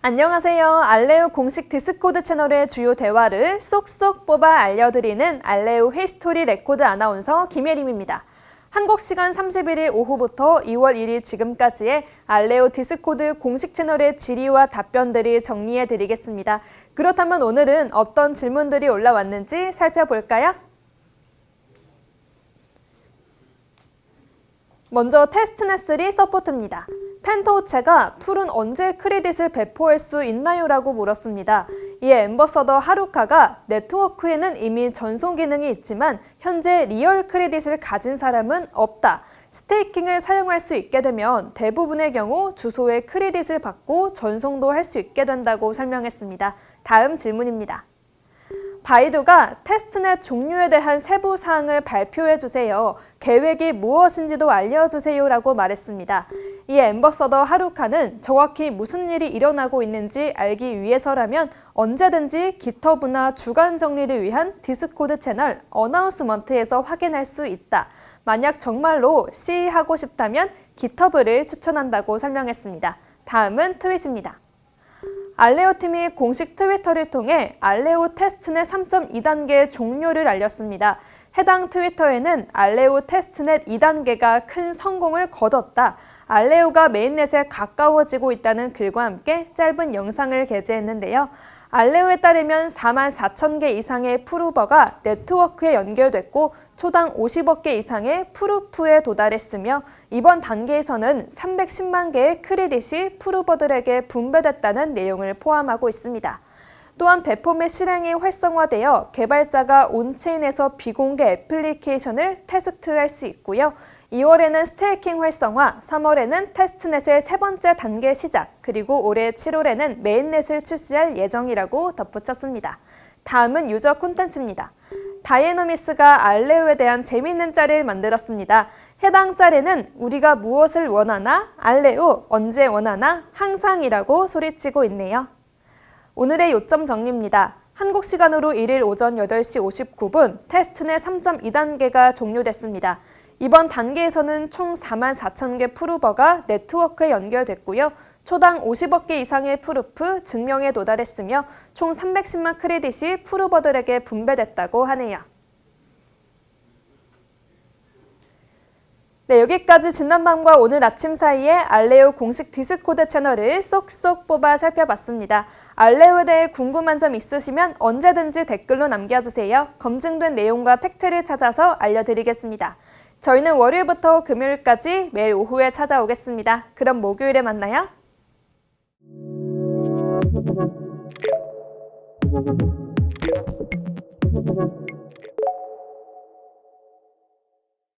안녕하세요. 알레우 공식 디스코드 채널의 주요 대화를 쏙쏙 뽑아 알려드리는 알레우 히스토리 레코드 아나운서 김예림입니다. 한국 시간 31일 오후부터 2월 1일 지금까지의 알레오 디스코드 공식 채널의 질의와 답변들이 정리해 드리겠습니다. 그렇다면 오늘은 어떤 질문들이 올라왔는지 살펴볼까요? 먼저 테스트넷3 서포트입니다. 펜토우체가 풀은 언제 크레딧을 배포할 수 있나요? 라고 물었습니다. 이에 엠버서더 하루카가 네트워크에는 이미 전송 기능이 있지만 현재 리얼 크레딧을 가진 사람은 없다. 스테이킹을 사용할 수 있게 되면 대부분의 경우 주소에 크레딧을 받고 전송도 할 수 있게 된다고 설명했습니다. 다음 질문입니다. 바이두가 테스트넷 종료에 대한 세부 사항을 발표해 주세요. 계획이 무엇인지도 알려주세요. 라고 말했습니다. 이 엠버서더 하루카는 정확히 무슨 일이 일어나고 있는지 알기 위해서라면 언제든지 기터브나 주간 정리를 위한 디스코드 채널 어나운스먼트에서 확인할 수 있다. 만약 정말로 시하고 싶다면 기터브를 추천한다고 설명했습니다. 다음은 트윗입니다. 알레오 팀이 공식 트위터를 통해 알레오 테스트넷 3.2단계 종료를 알렸습니다. 해당 트위터에는 알레오 테스트넷 2단계가 큰 성공을 거뒀다. 알레오가 메인넷에 가까워지고 있다는 글과 함께 짧은 영상을 게재했는데요. 알레오에 따르면 4만 4천 개 이상의 프루버가 네트워크에 연결됐고 초당 50억 개 이상의 프루프에 도달했으며 이번 단계에서는 310만 개의 크레딧이 프루버들에게 분배됐다는 내용을 포함하고 있습니다. 또한 배폼의 실행이 활성화되어 개발자가 온체인에서 비공개 애플리케이션을 테스트할 수 있고요. 2월에는 스테이킹 활성화, 3월에는 테스트넷의 세 번째 단계 시작, 그리고 올해 7월에는 메인넷을 출시할 예정이라고 덧붙였습니다. 다음은 유저 콘텐츠입니다. 다이애노미스가 알레오에 대한 재미있는 짤을 만들었습니다. 해당 짤에는 우리가 무엇을 원하나, 알레오, 언제 원하나, 항상이라고 소리치고 있네요. 오늘의 요점 정리입니다. 한국 시간으로 1일 오전 8시 59분 테스트넷 3.2단계가 종료됐습니다. 이번 단계에서는 총 4만 4천 개 프루버가 네트워크에 연결됐고요. 초당 50억 개 이상의 프루프 증명에 도달했으며 총 310만 크레딧이 프루버들에게 분배됐다고 하네요. 네, 여기까지 지난밤과 오늘 아침 사이에 알레오 공식 디스코드 채널을 쏙쏙 뽑아 살펴봤습니다. 알레오에 대해 궁금한 점 있으시면 언제든지 댓글로 남겨주세요. 검증된 내용과 팩트를 찾아서 알려드리겠습니다. 저희는 월요일부터 금요일까지 매일 오후에 찾아오겠습니다. 그럼 목요일에 만나요.